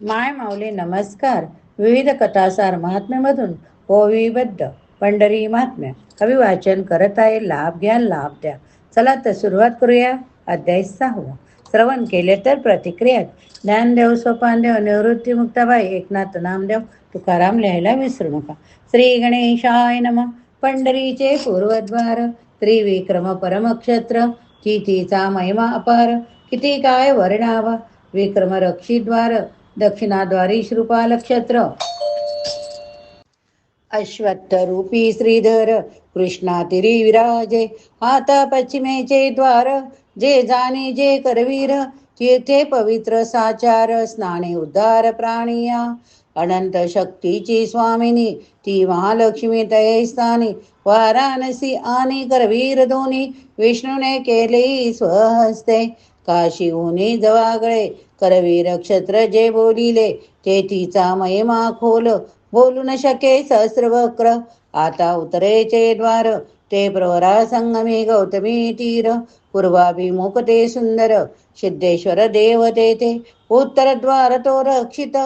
माय माऊली नमस्कार. विविध कथासार महात्म्यामधून ओविबद्ध पंढरी महात्म्य. वाचन करत आहे लाभ घ्या लाभ द्या. चला तर सुरुवात करूया. अध्याय सहावा. श्रवण केले तर प्रतिक्रियात. ज्ञानदेव सोपानदेव निवृत्ती मुक्ताबाई एकनाथ नामदेव तुकाराम लिहायला विसरू नका. श्री गणेशाय नम. पंढरीचे पूर्वद्वार. त्रिविक्रम परमक्षत्र. कितीचा महिमा अपार. किती काय वर्णावा. विक्रम रक्षीद्वार दक्षिणाद्वारी श्रुपाल नक्षत्र अश्वत्थरूपी श्रीधर कृष्णातिरी विराजे आता पश्चिमेचे द्वार जे जाणे जे करवीर येथे पवित्र साचार स्नाने उद्धार प्राणिया। अनंत शक्तीची स्वामिनी ती महालक्ष्मी तये स्थानी। वाराणसी आणि करवीर दोन्ही विष्णूने केले स्वहस्ते। काशी उनी जवागळे. करवी क्षत्र जे बोलिले ते तिचा महिमा खोल. बोलू न शके सहस्रवक्र आता उतरेचे द्वार ते प्रवरा संगमी गौतमी तीर. पूर्वाभिमुख ते सुंदर सिद्धेश्वर देव ते उत्तर द्वार तो रक्षित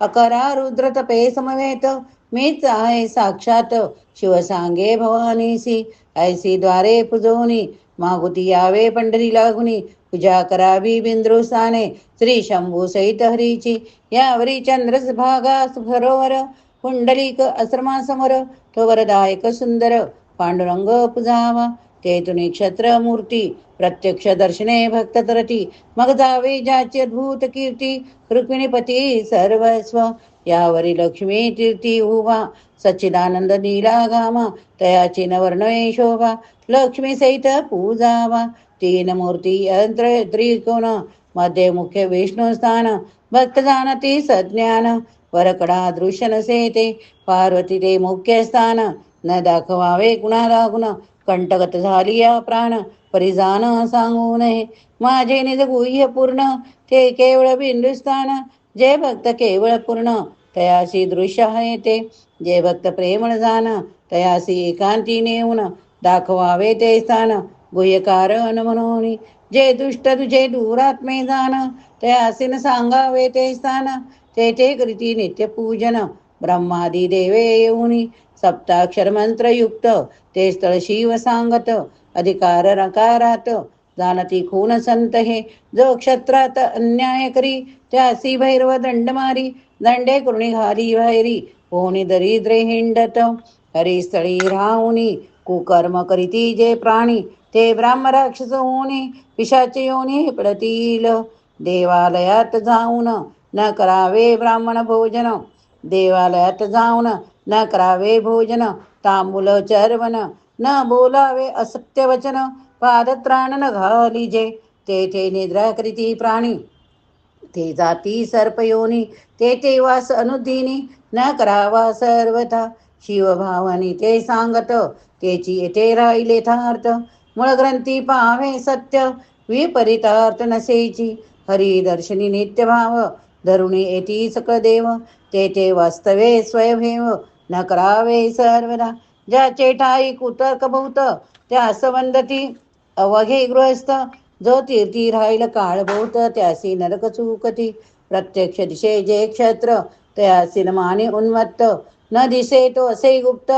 अकरा रुद्र तपे समवेत. मीच आहे साक्षात शिव सांगे भवानीसी. ऐसी द्वारे पुजवणी मागुती यावे पंढरी लागुनी. पूजा करावी बिंद्रुसाने श्री शंभू सहित हरीची. यावरी चंद्रस भागा सरोवर पुंडलिक आश्रमासमोर. तो वरदायक सुंदर पांडुरंग पुजावा. तेतुनी क्षत्र मूर्ती. प्रत्यक्ष दर्शने भक्त तरटी. मग जावे ज्याची अद्भुत कीर्ती. रुक्मिणीपती सर्वस्व. यावरी लक्ष्मी तीर्थी उभा सच्चिदानंद नीला घामा तयाची नवर्णये शोभा लक्ष्मी सहित पूजावा तीन मूर्ती यंत्र त्रिकोणमध्ये मुख्य विष्णू स्थान भक्त जाणती सज्ञान वरकडा दृश्य नसे ते पार्वती ते मुख्य स्थान न दाखवावे कुणाला गुण कंटकत झाली या प्राण परिजान सांगू नये माझे निज गुह्य पूर्ण ते केवळ बिंदुस्थान जे भक्त केवळ पूर्ण तयासी दृश्य येते जे भक्त प्रेमळ जाण तयासी एकांती नेऊन दाखवावे ते स्थान गुह्य कारण म्हणून जे दुष्ट तुझे दूरात्मे जाण तयासीन सांगावे ते स्थान। ते ते करीती नित्य पूजन ब्रह्मादी देवे येऊनी। सप्ताक्षर मंत्र युक्त ते स्थळ शिव सांगत अधिकार रकारात जाणती खून संत हे जो क्षत्रात अन्याय करी त्यासी भैरव दंड मारी। दंडे करुणी घाली भैरी कोणी दरिद्रे हिंडत हरिस्थळी राहुनी कुकर्म करीती जे प्राणी ते ब्राह्म राक्षस होणी पिशाचे योनी पडतील देवालयात जाऊन न करावे ब्राह्मण भोजन देवालयात जाऊन न करावे भोजन तांबूल चर्वण न बोलावे असत्य वचन पादत्राण न घालिजे तेथे निद्रा करीती प्राणी ते जाती सर्पयोनी ते ते वास अनुदिनी न करावा सर्वथा. शिवभावानी ते सांगत तेची येथे राहिले थार्थ. मूळग्रंथी पाहावे सत्य विपरितार्थ नसेची. हरी दर्शनी नित्य भाव धरुणी येती सकळ देव ते ते वास्तवे स्वयभेव न करावे सर्वदा. ज्याचे ठाई कुतर्क भूत त्या संबंधती अवघे गृहस्थ. जो तीर्थी राहील काळ भूत त्यासी नरक चुकती प्रत्यक्ष दिशे जे क्षेत्र त्यासी माने उन्मत्त. न दिसे तो असे गुप्त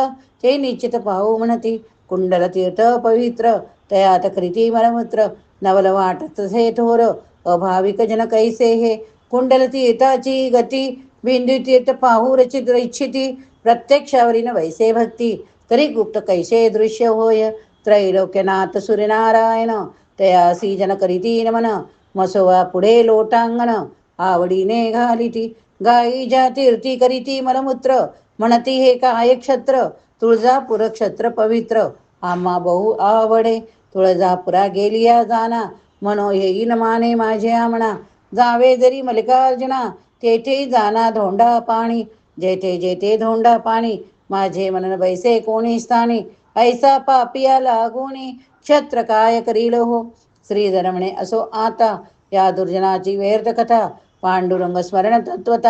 ते निश्चित पाहू म्हणती. कुंडल तीर्थ पवित्र तयात कृती मलमूत्र. नवल वाटत से थोर अभाविक जन कैसे हे? कुंडल तीर्थाची गती बिंदू तीर्थ पाहू रचित इच्छिती. प्रत्यक्षावरीन वैसे भक्ती तरी गुप्त कैसे दृश्य होय? त्रैलोक्यनाथ सूर्यनारायण तयासी जन करीती नमन मसोवा पुढे लोटांगण आवडीने घालिती गायीच्या तीर्थी करीती मलमूत्र म्हणती हे काय क्षत्र तुळजापूर क्षत्र पवित्र आम्हा बहु आवडे तुळजापुरा गेलिया जाना मनो येईन माने माझे आमणा जावे जरी मल्लिकार्जुना तेथे जाना धोंडा पाणी जेथे जेथे धोंडा पाणी माझे मनन बैसे कोणी स्थानी ऐसा पापिया लागोनी क्षत्र काय करील हो? श्रीधर म्हणे असो आता या दुर्जनाची व्यर्थ कथा पांडुरंग स्मरण तत्वत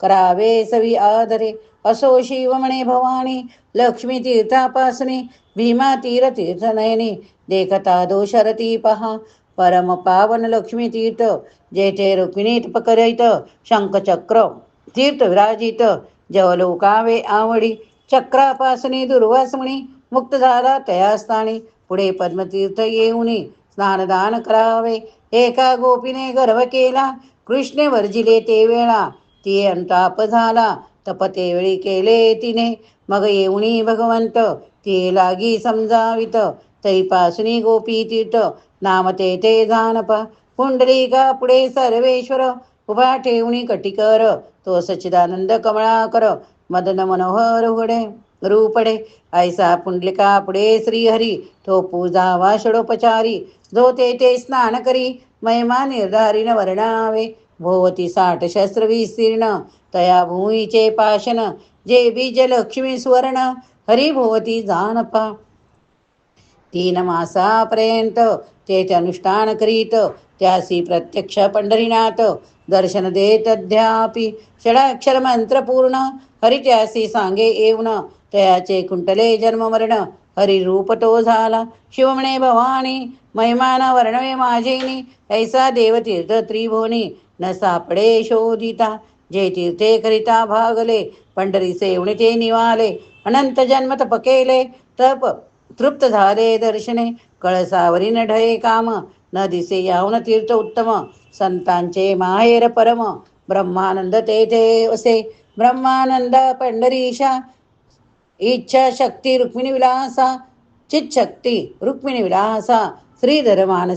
करावे सवी आदरे. असो शिव म्हणे भवानी लक्ष्मी तीर्थापासने भीमा तीर तीर्थ देखता दोषरती पहा. परम पावन लक्ष्मी तीर्थ जेथे रुक्मिणी पकरित शंखचक्र तीर्थ विराजित जवलोकावे आवडी चक्रापासनी दुर्वासमणी मुक्त झाला तयास्थानी पुढे पद्मतीर्थ येऊन स्नानदान करावे एका गोपीने गर्भ केला कृष्णे वर्जिले ते वेळा ती अंताप झाला तपते वेळी केले तिने मग येऊनी भगवंत ती लागी समजावित तैपासुनी गोपी तीर्थ नाम ते ते जानपा पुंडलिका पुढे सर्वेश्वर उभा ठेवणी कटिकर तो सच्चिदानंद कमळाकर मदन मनोहर उघडे रूपडे ऐसा पुंडलिका पुढे श्रीहरी तो पूजावा षडोपचारी जो ते ते स्नान करी महिमा निर्धारिण वर्णावे भोवती साठ शस्त्र विस्तीर्ण तया भूमीचे पाशन जे बीज लक्ष्मी सुवर्ण हरिभोवती जानपा. तीन मासापर्यंत ते ते अनुष्ठान करीत त्यासी प्रत्यक्ष पंढरीनाथ दर्शन देत अद्यापि षडाक्षर मंत्र पूर्ण हरी त्यासी सांगे येऊन तयाचे कुंटले जन्म मरण हरी रूप तो झाला. शिव म्हणे भवानी महिमान वर्णवे माझेनी. ऐसा देवतीर्थ त्रिभुवनी. न सापडे शोधिता. जे तीर्थे करिता भागले. पंढरी सेवणे ते निवाले. अनंत जन्म तप केले तप तृप्त झाले दर्शने. कळसावरी न ढळे काम. न दिसे यावन तीर्थ उत्तम. संतांचे माहेर परम. ब्रह्मानंद ते ते असे ब्रह्मानंद पंढरीशा. इच्छा शक्ती रुक्मिणी विलासा चित शक्ती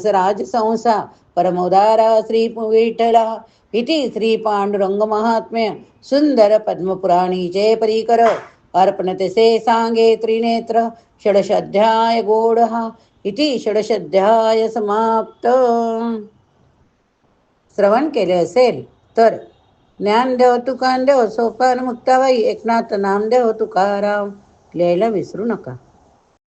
राजसंसा परमोदारा श्री विठ्ठला इति श्री पांडुरंगमहात्म्य सुंदर पद्मपुराणीचे परीकर अर्पणते से सांगे त्रिनेत्र षडशध्याय गोड इति षडशध्याय समाप्त। श्रवण केले असेल तर ज्ञानदेव तुकानदेव सोपान मुक्ताबाई एकनाथ नामदेव तुकाराम. लिहायला विसरू नका.